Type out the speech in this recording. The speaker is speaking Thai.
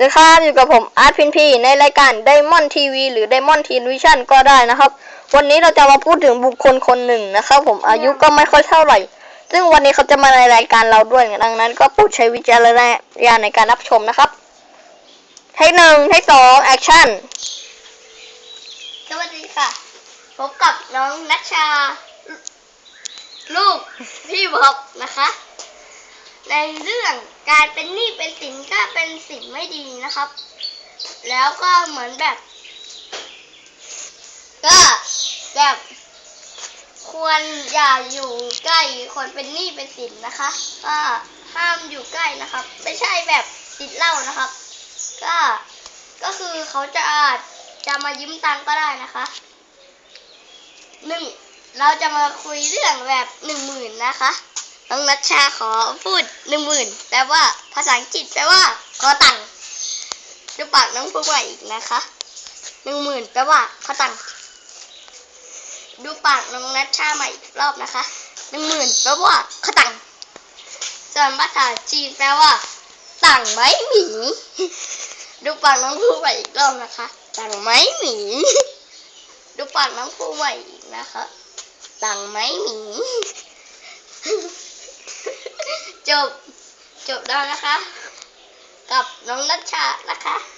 สวัสดีครับอยู่กับผมอาร์ตพินพีในรายการ Diamond TV หรือ Diamond Television ก็ได้นะครับ วันนี้เราจะมาพูดถึงบุคคลคนหนึ่งนะครับผมอายุก็ไม่ค่อยเท่าไหร่ ซึ่งวันนี้เขาจะมาในรายการเราด้วยดังนั้น ก็โปรดใช้วิจารณญาณในการรับชมนะครับเทคหนึ่งเทคสองแอคชั่นสวัสดีค่ะพบกับน้องนัชชา ลูกพี่บ๊อบนะคะ ในเรื่องการเป็นหนี้เป็นสินก็เป็นสิ่งไม่ดีนะครับ แล้วก็เหมือนแบบ ก็แบบควรอย่าอยู่ใกล้คนเป็นหนี้เป็นสินนะคะ ก็ห้ามอยู่ใกล้นะครับ ไม่ใช่แบบติดเหล้านะครับ ก็ก็คือเขาจะอาจจะมายืมตังก็ได้นะคะหนึ่งเราจะมาคุยเรื่องแบบหนึ่งหมื่นนะคะ น้องนัชชาขอพูดหนึ่งหมื่นแปลว่าภาษาอังกฤษแปลว่า ขอตังค์ดูปากน้องพูดใหม่อีกนะคะหนึ่งหมื่นแปลว่าขอตังค์ดูปากน้องนัชชาใหม่อีกรอบนะคะหนึ่งหมื่นแปลว่าขอตังค์ส่วนภาษาจีนแปลว่าตังค์ไหมหมีดูปากน้องผู้ใหม่อีกรอบนะคะตังไหมหมีดูปากน้องผู้ใหม่อีกนะคะตังไหมหมี จบ จบแล้วนะคะ กับน้องนัชชานะคะ